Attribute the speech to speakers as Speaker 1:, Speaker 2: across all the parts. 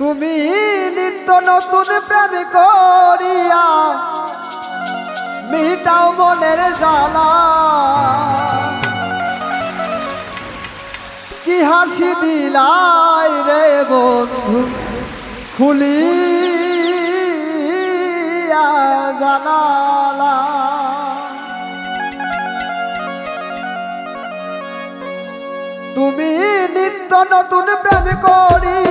Speaker 1: তুমি নিত্য নতুন প্রেম করিয়া মিটাও মনের জ্বালা। কি হাসি দিলাই রে বন্ধু, খুলিয়া জানালা। তুমি নিত্য নতুন প্রেম করিয়া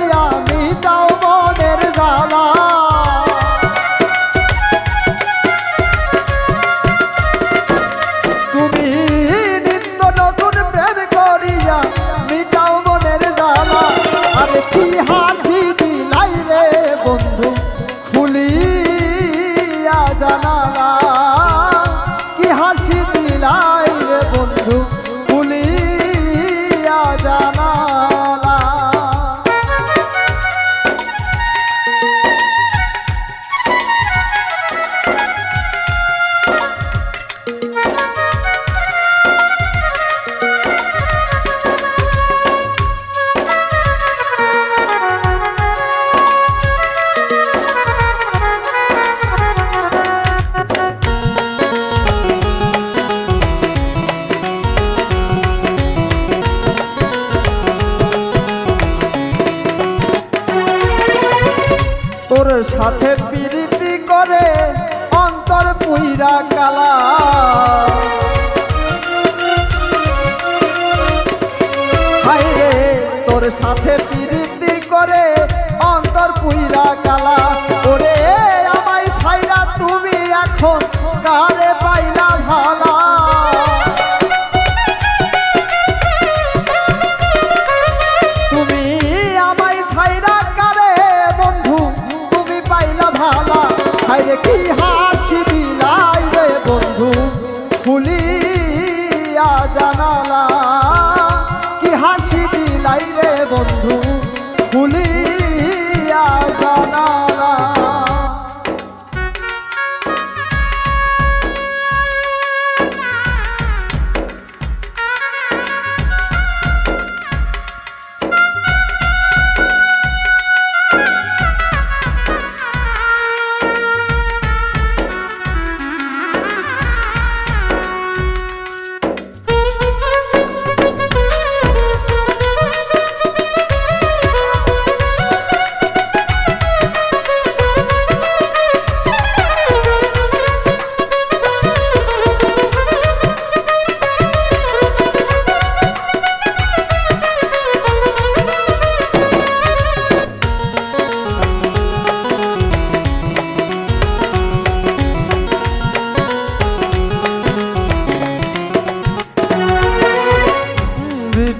Speaker 1: বন্ধু পুইরা কালা। হাই রে তোর সাথে জানালা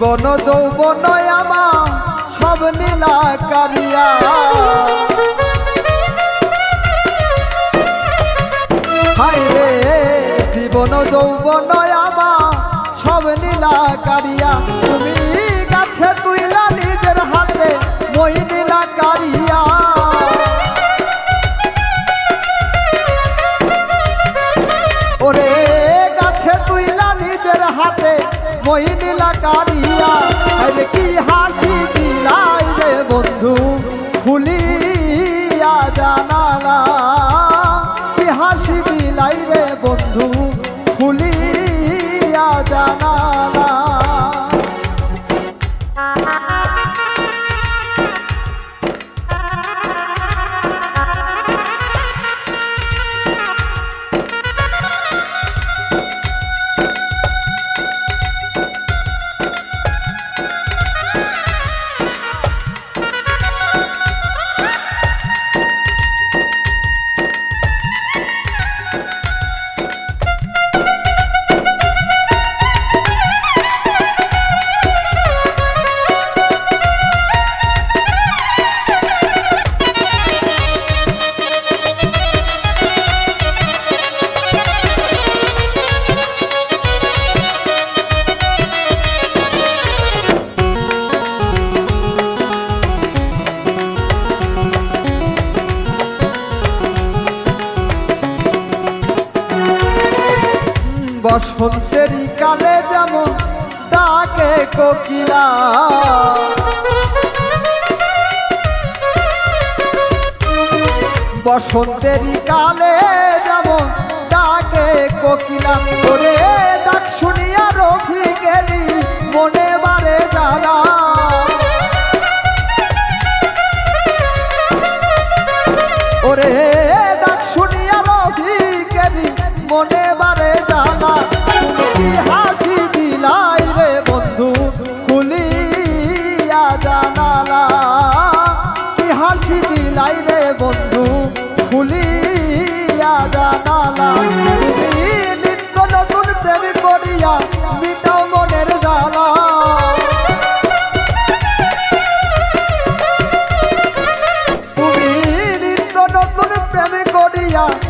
Speaker 1: জীবন যৌবন আমা সব নীলা কারিয়া হাই রে, জীবন যৌবন আমা সব নীলা কারিয়া তুমি গাছে তুইলা নিজের হাতে মই নীলা কারিয়া ওরে, গাছে তুইলা নিজের হাতে মই নীলা কারিয়া খুলিয়া জানালা কি হাসি দিলাই রে বন্ধু? বসন্তের কালে যেমন ডাকে কোকিলা। বসন্তেরই কালে যেমন ডাকে কোকিলা, ওরে ডাক শুনিয়া রফি গেলি মনে 야